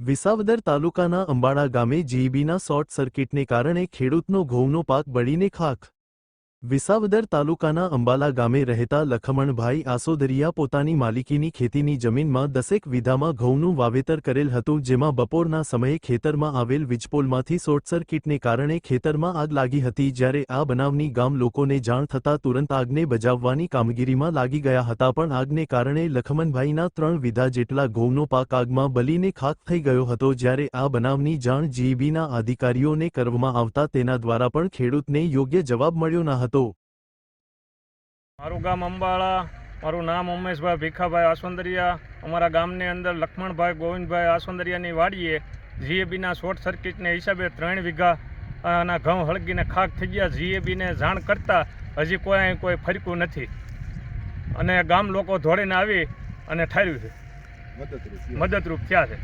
વિસાવદર તાલુકાના અંબાડા ગામે જીઈબીના શોર્ટ સર્કિટને કારણે ખેડૂતનો ઘઉંનો પાક બળીને ખાખ. વિસાવદર તાલુકાના અંબાલા ગામે રહેતા લખમણભાઈ આસોદરિયા પોતાની માલિકીની ખેતીની જમીનમાં દસેક વીઘામાં ઘઉંનું વાવેતર કરેલ હતું, જેમાં બપોરના સમયે ખેતરમાં આવેલ વીજપોલમાંથી શોર્ટ સર્કિટને કારણે ખેતરમાં આગ લાગી હતી, જ્યારે આ બનાવની ગામ લોકોને જાણ થતાં તુરંત આગને બજાવવાની કામગીરીમાં લાગી ગયા હતા, પણ આગને કારણે લખમણભાઈના ત્રણ વીઘા જેટલા ઘઉંનો પાક આગમાં બલીને ખાક થઈ ગયો હતો, જ્યારે આ બનાવની જાણ જીઈબીના અધિકારીઓને કરવામાં આવતા તેના દ્વારા પણ ખેડૂતને યોગ્ય જવાબ મળ્યો ન હતો. મારું ગામ અંબાળા મારું નામ ઉમેશભાઈ ભીખાભાઈ આસુંદરિયા. અમારા ગામની અંદર લક્ષ્મણભાઈ ગોવિંદભાઈ આસુંદરિયાની વાડીએ જીએબીના શોર્ટ સર્કિટને હિસાબે ત્રણ વીઘા ના ઘઉં હળગીને ખાક થઈ ગયા. જીએબીને જાણ કરતાં હજી કોઈ અહીં કોઈ ફરક્યું નથી. અને ગામ લોકો ધોળીને આવી અને ઠાર્યું છે. મદદરૂપ મદદરૂપ થયા છે.